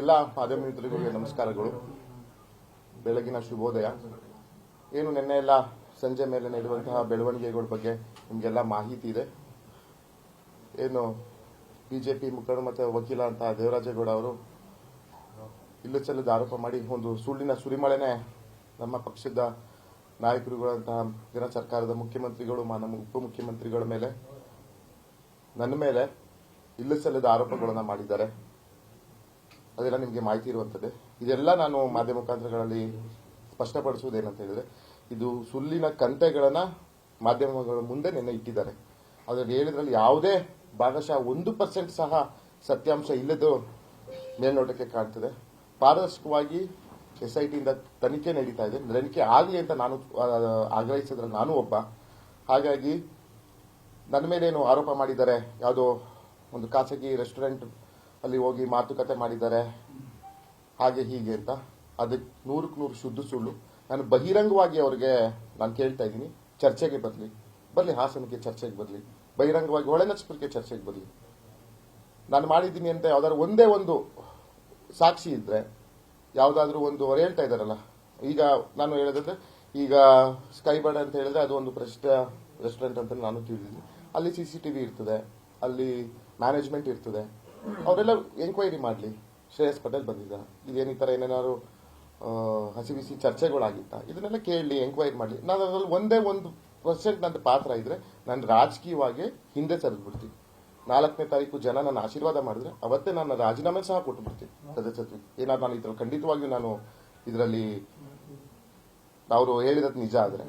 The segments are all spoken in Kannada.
ಎಲ್ಲ ಮಾಧ್ಯಮ ನಮಸ್ಕಾರಗಳು. ಬೆಳಗಿನ ಶುಭೋದಯ. ಏನು ನಿನ್ನೆ ಎಲ್ಲ ಸಂಜೆ ಮೇಲೆ ನಡೆಯುವಂತಹ ಬೆಳವಣಿಗೆಗಳ ಬಗ್ಗೆ ನಿಮಗೆಲ್ಲ ಮಾಹಿತಿ ಇದೆ. ಏನು ಬಿಜೆಪಿ ಮುಖಂಡ ಮತ್ತು ವಕೀಲ ಅಂತ ದೇವರಾಜೇಗೌಡ ಅವರು ಇಲ್ಲು ಚೆಲ್ಲದ ಆರೋಪ ಮಾಡಿ ಒಂದು ಸುಳ್ಳಿನ ಸುರಿಮಳೆನೆ ನಮ್ಮ ಪಕ್ಷದ ನಾಯಕರುಗಳಂತಹ ಜನ ಸರ್ಕಾರದ ಮುಖ್ಯಮಂತ್ರಿಗಳು ಮಾನ ಉಪಮುಖ್ಯಮಂತ್ರಿಗಳ ಮೇಲೆ, ನನ್ನ ಮೇಲೆ ಇಲ್ಲ ಸಲ್ಲದ ಆರೋಪಗಳನ್ನು ಮಾಡಿದ್ದಾರೆ. ಅದೆಲ್ಲ ನಿಮಗೆ ಮಾಹಿತಿ ಇರುವಂಥದ್ದೇ ಇದೆಲ್ಲ ನಾನು ಮಾಧ್ಯಮ ಮುಖಾಂತರಗಳಲ್ಲಿ ಸ್ಪಷ್ಟಪಡಿಸುವುದೇನಂತ ಹೇಳಿದ್ರೆ, ಇದು ಸುಳ್ಳಿನ ಕಂತೆಗಳನ್ನು ಮಾಧ್ಯಮಗಳ ಮುಂದೆ ನಿನ್ನೆ ಇಟ್ಟಿದ್ದಾರೆ. ಅದರಲ್ಲಿ ಹೇಳಿದ್ರಲ್ಲಿ ಯಾವುದೇ ಭಾಗಶಃ ಒಂದು ಪರ್ಸೆಂಟ್ ಸಹ ಸತ್ಯಾಂಶ ಇಲ್ಲದು ಮೇಲ್ನೋಟಕ್ಕೆ ಕಾಣ್ತದೆ. ಪಾರದರ್ಶಕವಾಗಿ ಎಸ್ ಐ ಟಿಯಿಂದ ತನಿಖೆ ನಡೀತಾ ಇದೆ. ತನಿಖೆ ಆಗಲಿ ಅಂತ ನಾನು ಆಗ್ರಹಿಸಿದ್ರೆ ನಾನು ಒಬ್ಬ. ಹಾಗಾಗಿ ನನ್ನ ಮೇಲೇನು ಆರೋಪ ಮಾಡಿದ್ದಾರೆ, ಯಾವುದೋ ಒಂದು ಖಾಸಗಿ ರೆಸ್ಟೋರೆಂಟ್ ಅಲ್ಲಿ ಹೋಗಿ ಮಾತುಕತೆ ಮಾಡಿದ್ದಾರೆ. ಹಾಗೆ ಹೀಗೆ ಅಂತ. ಅದಕ್ಕೆ ನೂರಕ್ಕೆ ನೂರು ಶುದ್ಧ ಸುಳ್ಳು. ನಾನು ಬಹಿರಂಗವಾಗಿ ಅವ್ರಿಗೆ ನಾನು ಕೇಳ್ತಾ ಇದ್ದೀನಿ. ಚರ್ಚೆಗೆ ಬರಲಿ. ಬರಲಿ, ಹಾಸನಕ್ಕೆ ಚರ್ಚೆಗೆ ಬರಲಿ. ಬಹಿರಂಗವಾಗಿ ಒಳನಚ್ಪುರಕ್ಕೆ ಚರ್ಚೆಗೆ ಬರಲಿ. ನಾನು ಮಾಡಿದ್ದೀನಿ ಅಂತ ಯಾವ್ದಾದ್ರು ಒಂದೇ ಒಂದು ಸಾಕ್ಷಿ ಇದ್ರೆ, ಯಾವುದಾದ್ರೂ ಒಂದು ಅವ್ರು ಹೇಳ್ತಾ ಇದಾರಲ್ಲ ಈಗ ನಾನು ಹೇಳೋದಂದ್ರೆ ಈಗ ಸ್ಕೈ ಬರ್ಡ್ ಅಂತ ಹೇಳಿದ್ರೆ ಅದು ಒಂದು ಪ್ರಸಿದ್ಧ ರೆಸ್ಟೋರೆಂಟ್ ಅಂತ ನಾನು ತಿಳಿದಿದ್ದೀನಿ. ಅಲ್ಲಿ ಸಿ ಸಿ ಟಿವಿ ಇರ್ತದೆ. ಅಲ್ಲಿ ಮ್ಯಾನೇಜ್ಮೆಂಟ್ ಇರ್ತದೆ. ಅವರೆಲ್ಲ ಎಂಕ್ವೈರಿ ಮಾಡಲಿ. ಶ್ರೇಯಸ್ ಪಟೇಲ್ ಬಂದಿದ್ದ. ಇದೇನು ಈ ಥರ ಏನೇನಾದ್ರು ಹಸಿ ಬಿಸಿ ಚರ್ಚೆಗಳಾಗಿತ್ತ? ಇದನ್ನೆಲ್ಲ ಕೇಳಲಿ ಎಂಕ್ವೈರಿ ಮಾಡಲಿ. ನಾನು ಅದರಲ್ಲಿ ಒಂದೇ ಒಂದು ಪರ್ಸೆಂಟ್ ನನ್ನ ಪಾತ್ರ ಇದ್ರೆ, ನಾನು ರಾಜಕೀಯವಾಗಿ ಹಿಂದೆ ಸರಿದ್ಬಿಡ್ತೀನಿ. ನಾಲ್ಕನೇ ತಾರೀಕು ಜನ ನನ್ನ ಆಶೀರ್ವಾದ ಮಾಡಿದ್ರೆ, ಅವತ್ತೇ ನಾನು ರಾಜೀನಾಮೆ ಸಹ ಕೊಟ್ಟು ಬಿಡ್ತೀನಿ ಸದಸ್ಯತ್ವ ಏನಾದ್ರು ನಾನು ಇದ್ರಲ್ಲಿ ಖಂಡಿತವಾಗಿಯೂ ನಾನು ಇದರಲ್ಲಿ ಅವರು ಹೇಳಿರೋದು ನಿಜ ಆದ್ರೆ.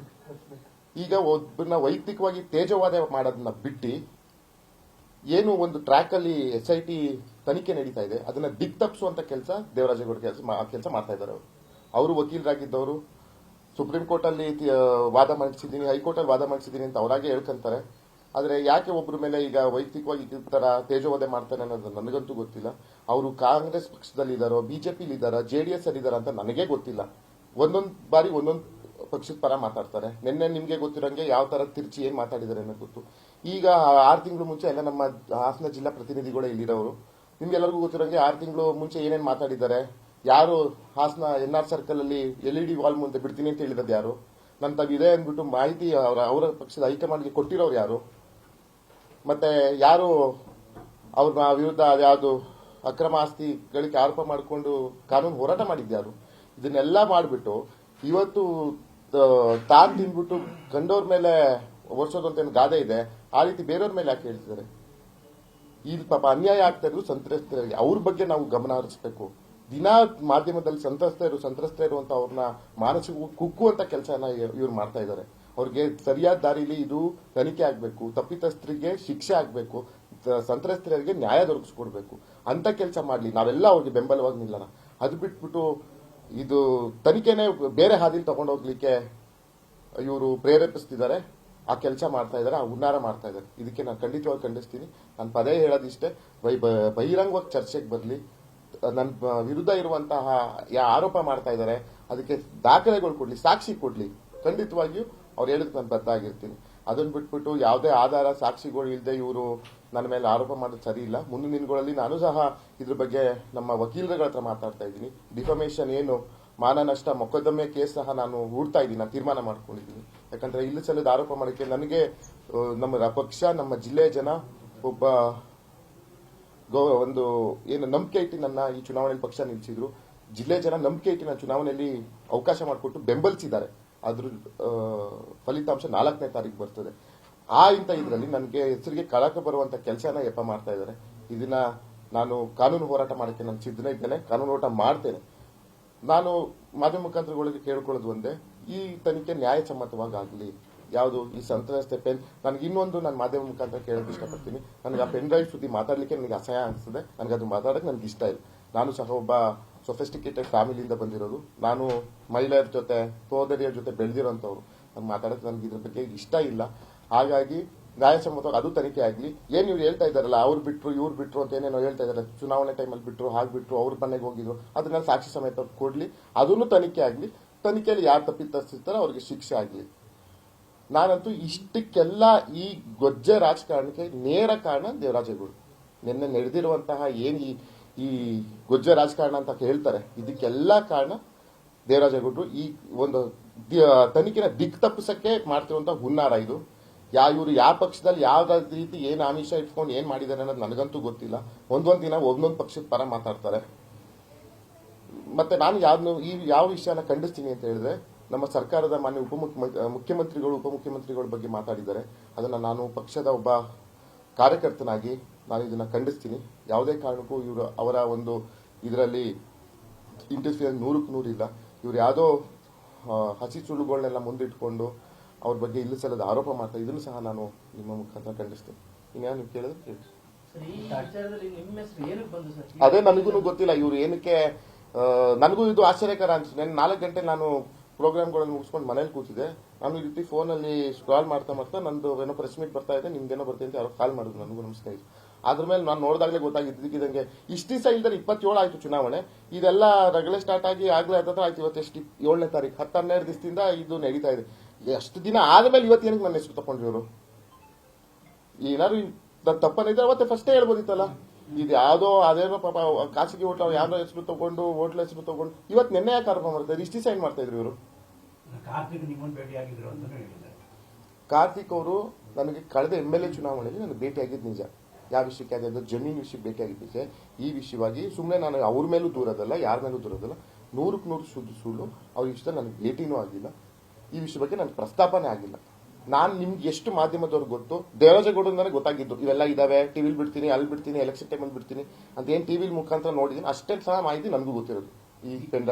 ಈಗ ಒಬ್ಬರನ್ನ ವೈಯಕ್ತಿಕವಾಗಿ ತೇಜವಾದ ಮಾಡೋದನ್ನ ಬಿಟ್ಟು ಏನು ಒಂದು ಟ್ರ್ಯಾಕ್ ಅಲ್ಲಿ ಎಸ್ ಐ ಟಿ ತನಿಖೆ ನಡೀತಾ ಇದೆ, ಅದನ್ನ ದಿಕ್ ತಪ್ಪಿಸುವಂತ ಕೆಲಸ ದೇವರಾಜೇಗೌಡ ಕೆಲಸ ಕೆಲಸ ಮಾಡ್ತಾ ಇದ್ದಾರೆ ಅವರು. ಅವರು ವಕೀಲರಾಗಿದ್ದವರು, ಸುಪ್ರೀಂ ಕೋರ್ಟ್ ಅಲ್ಲಿ ವಾದ ಮಂಡಿಸಿದ್ದೀನಿ ಹೈಕೋರ್ಟ್ ಅಲ್ಲಿ ವಾದ ಮಂಡಿಸಿದ್ದೀನಿ ಅಂತ ಅವರಾಗೆ ಹೇಳ್ಕೊಂತಾರೆ. ಆದ್ರೆ ಯಾಕೆ ಒಬ್ಬರ ಮೇಲೆ ಈಗ ವೈಯಕ್ತಿಕವಾಗಿ ತರ ತೇಜೋವಧೆ ಮಾಡ್ತಾನೆ ಅನ್ನೋದು ನನಗಂತೂ ಗೊತ್ತಿಲ್ಲ. ಅವರು ಕಾಂಗ್ರೆಸ್ ಪಕ್ಷದಲ್ಲಿ ಇದ್ದಾರೋ ಬಿಜೆಪಿಲಿ ಡಿ ಎಸ್ ಅಲ್ಲಿ ಇದ್ದಾರಾ ಅಂತ ನನಗೆ ಗೊತ್ತಿಲ್ಲ. ಒಂದೊಂದು ಬಾರಿ ಒಂದೊಂದು ಪಕ್ಷದ ಪರ ಮಾತಾಡ್ತಾರೆ. ನಿನ್ನೆ ನಿಮಗೆ ಗೊತ್ತಿರೋಂಗೆ ಯಾವ ತರ ತಿರ್ಚಿ ಏನ್ ಮಾತಾಡಿದಾರೆ ಅನ್ನೋ ಗೊತ್ತು. ಈಗ ಆರು ತಿಂಗಳು ಮುಂಚೆ ಎಲ್ಲ ನಮ್ಮ ಹಾಸನ ಜಿಲ್ಲಾ ಪ್ರತಿನಿಧಿಗಳೇ ಇಲ್ಲಿರೋರು. ನಿಮ್ಗೆಲ್ಲರಿಗೂ ಗೊತ್ತಿರೋಂಗೆ ಆರು ತಿಂಗಳು ಮುಂಚೆ ಏನೇನ್ ಮಾತಾಡಿದ್ದಾರೆ? ಯಾರು ಹಾಸನ ಎನ್ ಆರ್ ಸರ್ಕಲ್ ಅಲ್ಲಿ ಎಲ್ ಇ ಡಿ ವಾಲ್ ಮುಂದೆ ಬಿಡ್ತೀನಿ ಅಂತ ಹೇಳಿರೋದು ಯಾರು? ನನ್ನ ಇದೆ ಅಂದ್ಬಿಟ್ಟು ಮಾಹಿತಿ ಅವರ ಅವರ ಪಕ್ಷದ ಹೈಕಮಾಂಡ್ಗೆ ಕೊಟ್ಟಿರೋರು ಯಾರು? ಮತ್ತೆ ಯಾರು ಅವ್ರ ವಿರುದ್ಧ ಯಾವುದು ಅಕ್ರಮ ಆಸ್ತಿಗಳಿಗೆ ಆರೋಪ ಮಾಡಿಕೊಂಡು ಕಾನೂನು ಹೋರಾಟ ಮಾಡಿದ್ಯಾರು ಇದನ್ನೆಲ್ಲ ಮಾಡಿಬಿಟ್ಟು ಇವತ್ತು ತಾನ್ ತಿಂದ್ಬಿಟ್ಟು ಗಂಡವ್ರ ಮೇಲೆ ವರ್ಷದಂತ ಏನು ಗಾದೆ ಇದೆ, ಆ ರೀತಿ ಬೇರೆಯವ್ರ ಮೇಲೆ ಯಾಕೆ ಹೇಳ್ತಿದ್ದಾರೆ? ಇಲ್ಲಿ ಪಾಪ ಅನ್ಯಾಯ ಆಗ್ತಾ ಇರೋದು ಸಂತ್ರಸ್ತರಿಗೆ, ಅವ್ರ ಬಗ್ಗೆ ನಾವು ಗಮನ ಹರಿಸಬೇಕು. ದಿನಾ ಮಾಧ್ಯಮದಲ್ಲಿ ಸಂತ್ರಸ್ತರು ಸಂತ್ರಸ್ತ ಇರುವಂತ ಅವ್ರನ್ನ ಮಾನಸಿಕ ಕುಕ್ಕುವಂತ ಕೆಲಸನ ಇವ್ರು ಮಾಡ್ತಾ ಇದ್ದಾರೆ ಅವ್ರಿಗೆ ಸರಿಯಾದ ದಾರಿಲಿ ಇದು ತನಿಖೆ ಆಗ್ಬೇಕು, ತಪ್ಪಿತಸ್ಥರಿಗೆ ಶಿಕ್ಷೆ ಆಗ್ಬೇಕು ಸಂತ್ರಸ್ತರಿಗೆ ನ್ಯಾಯ ದೊರಕಿಸ್ಕೊಡ್ಬೇಕು. ಅಂತ ಕೆಲಸ ಮಾಡ್ಲಿ, ನಾವೆಲ್ಲ ಅವ್ರಿಗೆ ಬೆಂಬಲವಾಗಿ ನಿಲ್ಲೋಣ. ಅದು ಬಿಟ್ಬಿಟ್ಟು ಇದು ತನಿಖೆನೆ ಬೇರೆ ಹಾದಿಲಿ ತಗೊಂಡೋಗ್ಲಿಕ್ಕೆ ಇವರು ಪ್ರೇರೇಪಿಸ್ತಿದ್ದಾರೆ ಆ ಕೆಲಸ ಮಾಡ್ತಾ ಇದ್ದಾರೆ ಆ ಹುನ್ನಾರ ಮಾಡ್ತಾ ಇದ್ದಾರೆ ಇದಕ್ಕೆ ನಾನು ಖಂಡಿತವಾಗಿ ಖಂಡಿಸ್ತೀನಿ. ನಾನು ಪದೇ ಹೇಳೋದಿಷ್ಟೇ, ಬೈ ಬಹಿರಂಗವಾಗಿ ಚರ್ಚೆಗೆ ಬರಲಿ. ನನ್ನ ವಿರುದ್ಧ ಇರುವಂತಹ ಯಾ ಆರೋಪ ಮಾಡ್ತಾ ಇದ್ದಾರೆ ಅದಕ್ಕೆ ದಾಖಲೆಗಳು ಕೊಡಲಿ, ಸಾಕ್ಷಿ ಕೊಡಲಿ. ಖಂಡಿತವಾಗಿಯೂ ಅವ್ರು ಹೇಳಿದ್ ನಾನು ಬದ್ಧ ಅದನ್ನು ಅದನ್ನ ಬಿಟ್ಬಿಟ್ಟು ಯಾವುದೇ ಆಧಾರ ಸಾಕ್ಷಿಗಳು ಇಲ್ಲದೆ ಇವರು ನನ್ನ ಮೇಲೆ ಆರೋಪ ಮಾಡೋದು ಸರಿ ಇಲ್ಲ ಮುಂದಿನ ದಿನಗಳಲ್ಲಿ ನಾನು ಸಹ ಇದ್ರ ಬಗ್ಗೆ ನಮ್ಮ ವಕೀಲರುಗಳ ಹತ್ರ ಮಾತಾಡ್ತಾ ಇದ್ದೀನಿ. ಡಿಫಮೇಷನ್ ಏನು? ಮಾನ ನಷ್ಟ, ಮೊಕದ್ದಮೆ ಕೇಸ್ ಸಹ ನಾನು ಹೂಡ್ತಾ ಇದ್ದೀನಿ. ನಾನು ತೀರ್ಮಾನ ಮಾಡ್ಕೊಂಡಿದ್ದೀನಿ. ಯಾಕಂದ್ರೆ ಇಲ್ಲಿ ಸಲ್ಲದ ಆರೋಪ ಮಾಡಕ್ಕೆ ನನಗೆ ನಮ್ಮ ಪಕ್ಷ, ನಮ್ಮ ಜಿಲ್ಲೆಯ ಜನ ಒಬ್ಬ ಒಂದು ಏನು ನಂಬಿಕೆ ಇಟ್ಟು ನನ್ನ ಈ ಚುನಾವಣೆಯಲ್ಲಿ ಪಕ್ಷ ನಿಲ್ಲಿಸಿದ್ರು ಜಿಲ್ಲೆ ಜನ ನಂಬಿಕೆ ಇಟ್ಟು ನನ್ನ ಚುನಾವಣೆಯಲ್ಲಿ ಅವಕಾಶ ಮಾಡಿಕೊಟ್ಟು ಬೆಂಬಲಿಸಿದ್ದಾರೆ. ಅದ್ರ ಫಲಿತಾಂಶ ನಾಲ್ಕನೇ ತಾರೀಕು ಬರ್ತದೆ. ಆ ಇಂಥ ಇದರಲ್ಲಿ ನನಗೆ ಹೆಸರಿಗೆ ಕಳಕ ಬರುವಂತ ಕೆಲಸನ ಯಪ್ಪ ಮಾಡ್ತಾ ಇದ್ದಾರೆ. ಇದನ್ನ ನಾನು ಕಾನೂನು ಹೋರಾಟ ಮಾಡಕ್ಕೆ ನಾನು ಸಿದ್ಧನೇ ಇದ್ದೇನೆ, ಕಾನೂನು ಹೋರಾಟ ಮಾಡ್ತೇನೆ. ನಾನು ಮಾಧ್ಯಮ ಮುಖಾಂತರಗಳಿಗೆ ಕೇಳ್ಕೊಳ್ಳೋದು ಒಂದೇ, ಈ ತನಿಖೆ ನ್ಯಾಯಸಮ್ಮತವಾಗಿ ಆಗಲಿ ಯಾವುದು? ಈ ಸಂತ್ರಸ್ತೆ ಪೆನ್ ನನಗೆ ಇನ್ನೊಂದು ನಾನು ಮಾಧ್ಯಮ ಮುಖಾಂತರ ಕೇಳೋಕೆ ಇಷ್ಟಪಡ್ತೀನಿ. ನನಗೆ ಆ ಪೆನ್ ಡ್ರೈವ್ ಸುದ್ದಿ ಮಾತಾಡಲಿಕ್ಕೆ ನನಗೆ ಅಸಹ್ಯ ಅನಿಸ್ತದೆ ನನಗೆ ಅದು ಮಾತಾಡೋಕೆ ನನಗೆ ಇಷ್ಟ ಇಲ್ಲ. ನಾನು ಸಹ ಒಬ್ಬ ಸೊಫೆಸ್ಟಿಕೇಟೆಡ್ ಫ್ಯಾಮಿಲಿಯಿಂದ ಬಂದಿರೋದು. ನಾನು ಮಹಿಳೆಯರ ಜೊತೆ ಸೋದರಿಯರ ಜೊತೆ ಬೆಳೆದಿರೋಂಥವ್ರು. ನಾನು ಮಾತಾಡೋಕೆ ನನಗೆ ಇದ್ರ ಬಗ್ಗೆ ಇಷ್ಟ ಇಲ್ಲ. ಹಾಗಾಗಿ ನ್ಯಾಯಸಮ್ಮತವಾಗಿ ಅದು ತನಿಖೆ ಆಗಲಿ. ಏನು ಇವ್ರು ಹೇಳ್ತಾ ಇದ್ದಾರಲ್ಲ, ಅವ್ರು ಬಿಟ್ರು, ಇವ್ರು ಬಿಟ್ರು ಅಂತ ಏನೇನೋ ಹೇಳ್ತಾ ಇದ್ದಾರೆ. ಚುನಾವಣೆ ಟೈಮಲ್ಲಿ ಬಿಟ್ರು, ಹಾಗೆ ಬಿಟ್ರು, ಅವ್ರ ಮನೆಗೆ ಹೋಗಿದ್ರು ಅದನ್ನ ಸಾಕ್ಷಿ ಸಮೇತ ಕೊಡ್ಲಿ. ಅದನ್ನು ತನಿಖೆ ಆಗಲಿ. ತನಿಖೆಯಲ್ಲಿ ಯಾರು ತಪ್ಪಿತಸ್ಥಿರ್ತಾರೋ ಅವ್ರಿಗೆ ಶಿಕ್ಷೆ ಆಗಲಿ. ನಾನಂತೂ ಇಷ್ಟಕ್ಕೆಲ್ಲ ಈ ಗೊಜ್ಜೆ ರಾಜಕಾರಣಕ್ಕೆ ನೇರ ಕಾರಣ ದೇವರಾಜೇಗೌಡ ನಿನ್ನೆ ನಡೆದಿರುವಂತಹ ಏನ್ ಈ ಈ ಗೊಜ್ಜ ರಾಜಕಾರಣ ಅಂತ ಹೇಳ್ತಾರೆ, ಇದಕ್ಕೆಲ್ಲ ಕಾರಣ ದೇವರಾಜೇಗೌಡರು ಈ ಒಂದು ತನಿಖೆನ ದಿಕ್ ತಪ್ಪಿಸಕ್ಕೆ ಮಾಡ್ತಿರುವಂತಹ ಹುನ್ನಾರ ಇದು. ಯಾ ಇವರು ಯಾವ ಪಕ್ಷದಲ್ಲಿ ಯಾವ ರೀತಿ ಏನು ಆಮಿಷ ಇಟ್ಕೊಂಡು ಏನ್ ಮಾಡಿದ್ದಾರೆ ಅನ್ನೋದು ನನಗಂತೂ ಗೊತ್ತಿಲ್ಲ. ಒಂದೊಂದು ದಿನ ಒಂದೊಂದು ಪಕ್ಷದ ಪರ ಮಾತಾಡ್ತಾರೆ. ಮತ್ತೆ ನಾನು ಯಾವ್ದು ಈ ಯಾವ ವಿಷಯನ ಖಂಡಿಸ್ತೀನಿ ಅಂತ ಹೇಳಿದ್ರೆ, ನಮ್ಮ ಸರ್ಕಾರದ ಮಾನ್ಯ ಉಪಮುಖ್ಯಮಂತ್ರಿ ಮುಖ್ಯಮಂತ್ರಿಗಳು ಉಪಮುಖ್ಯಮಂತ್ರಿಗಳ ಬಗ್ಗೆ ಮಾತಾಡಿದ್ದಾರೆ. ಅದನ್ನ ನಾನು ಪಕ್ಷದ ಒಬ್ಬ ಕಾರ್ಯಕರ್ತನಾಗಿ ನಾನು ಇದನ್ನ ಖಂಡಿಸ್ತೀನಿ. ಯಾವುದೇ ಕಾರಣಕ್ಕೂ ಇವರು ಅವರ ಒಂದು ಇದರಲ್ಲಿ ಇಂಟರ್ಫಿಯರ್ ನೂರಕ್ಕೆ ನೂರಿಲ್ಲ. ಇವ್ರು ಯಾವುದೋ ಹಸಿ ಸುಳ್ಳುಗಳನ್ನೆಲ್ಲ ಮುಂದಿಟ್ಕೊಂಡು ಅವ್ರ ಬಗ್ಗೆ ಇಲ್ಲಿ ಸಲದ ಆರೋಪ ಮಾಡ್ತಾ ಇದನ್ನು ಸಹ ನಾನು ನಿಮ್ಮ ಮುಖಾಂತರ ಖಂಡಿಸ್ತೀನಿ. ಇನ್ಯಾವ ನೀವು ಕೇಳಿದ್ರೆ ಕೇಳಿ. ಅದೇ ನನಗೂ ಗೊತ್ತಿಲ್ಲ ಇವ್ರು ಏನಕ್ಕೆ ನನಗೂ ಇದು ಆಶ್ಚರ್ಯಕರ ಅನ್ಸುತ್ತೆ ನಾನು ನಾಲ್ಕು ಗಂಟೆ ನಾನು ಪ್ರೋಗ್ರಾಮ್ಗಳನ್ನು ಮುಗಿಸ್ಕೊಂಡು ಮನೇಲಿ ಕೂತಿದ್ದೆ. ನಾನು ಈ ರೀತಿ ಫೋನಲ್ಲಿ ಸ್ಕ್ರಾಲ್ ಮಾಡ್ತಾ ಮಾಡ್ತಾ ನಂದು ಏನೋ ಪ್ರೆಸ್ ಮೀಟ್ ಬರ್ತಾ ಇದೆ ನಿಮ್ದೇನೋ ಬರ್ತೀನಿ ಅಂತ ಅವ್ರು ಕಾಲ್ ಮಾಡಿದ್ರು ನನಗೂ ನಮಸ್ಕಾರ ಅದ್ರ ಮೇಲೆ ನಾನು ನೋಡಿದಾಗಲೇ ಗೊತ್ತಾಗಿದ್ದಕ್ಕಿದಂಗೆ ಇಷ್ಟು ದಿವಸ ಇಲ್ದರೆ ಇಪ್ಪತ್ತೇಳು ಆಯ್ತು ಚುನಾವಣೆ. ಇದೆಲ್ಲ ರಗಳೆ ಸ್ಟಾರ್ಟ್ ಆಗಿ ಆಗಲೇ ಹತ್ತತ್ರ ಆಯ್ತು ಇವತ್ತು ಎಷ್ಟು ಏಳನೇ ತಾರೀಕು ಹತ್ತು ಹನ್ನೆರಡು ದಿವಸದಿಂದ ಇದು ನಡೀತಾ ಇದೆ. ಎಷ್ಟು ದಿನ ಆದಮೇಲೆ ಇವತ್ತು ಏನಕ್ಕೆ ನನ್ನ ಹೆಸರು ತಗೊಂಡ್ರು ಇವರು ಏನಾದ್ರು ನನ್ನ ತಪ್ಪನಿದ್ರೆ ಅವತ್ತೆ ಫಸ್ಟೇ ಹೇಳ್ಬೋದಿತ್ತಲ್ಲ? ಇದು ಯಾವುದೋ ಅದೇನೋ ಪಾಪ ಖಾಸಗಿ ಹೋಟ್ಲ ಯಾವ್ದೋ ಹೆಸರು ತಗೊಂಡು ಹೋಟ್ಲ ಹೆಸರು ತಗೊಂಡು ಇವತ್ತು ನಿನ್ನೆ ಯಾಕೆ ಆರೋಪ ಮಾಡ್ತಾರೆ ಇಷ್ಟು ಸೈನ್ ಮಾಡ್ತಾ ಇದ್ರು ಇವರು? ಕಾರ್ತಿಕ್ ಅವರು ನನಗೆ ಕಳೆದ ಎಂ ಎಲ್ ಎ ಚುನಾವಣೆಯಲ್ಲಿ ನನಗೆ ಭೇಟಿಯಾಗಿದ್ದು ನಿಜ. ಯಾವ ವಿಷಯಕ್ಕೆ ಅದೇ ಜಮೀನು ವಿಷಯಕ್ಕೆ ಭೇಟಿಯಾಗಿದ್ದು ನಿಜ. ಈ ವಿಷಯವಾಗಿ ಸುಮ್ಮನೆ ನಾನು ಅವ್ರ ಮೇಲೂ ದೂರದಲ್ಲ ಯಾರ ಮೇಲೂ ದೂರದಲ್ಲ ನೂರಕ್ಕೆ ನೂರು ಸುಳ್ಳು. ಅವ್ರ ಇಷ್ಟ ನನಗೆ ಭೇಟಿನೂ ಆಗಿಲ್ಲ. ಈ ವಿಷಯ ಬಗ್ಗೆ ನನಗೆ ಪ್ರಸ್ತಾಪನೆ ಆಗಿಲ್ಲ. ನಾನು ನಿಮ್ಗೆ ಎಷ್ಟು ಮಾಧ್ಯಮದವ್ರಿಗೆ ಗೊತ್ತು ದೇವರಾಜೇಗೌಡ ನನಗೆ ಗೊತ್ತಾಗಿದ್ದು, ಇವೆಲ್ಲ ಇದಾವೆ, ಟಿವಿಲಿ ಬಿಡ್ತೀನಿ, ಅಲ್ಲಿ ಬಿಡ್ತೀನಿ ಎಲೆಕ್ಷನ್ ಟೈಮಲ್ಲಿ ಬಿಡ್ತೀನಿ ಅಂತ ಏನು ಟಿವಿಲಿ ಮುಖಾಂತರ ನೋಡಿದ್ದೀನಿ ಅಷ್ಟೇ ಸಹ ಮಾಹಿತಿ ನನಗೂ ಗೊತ್ತಿರೋದು. ಈ ಪೆನ್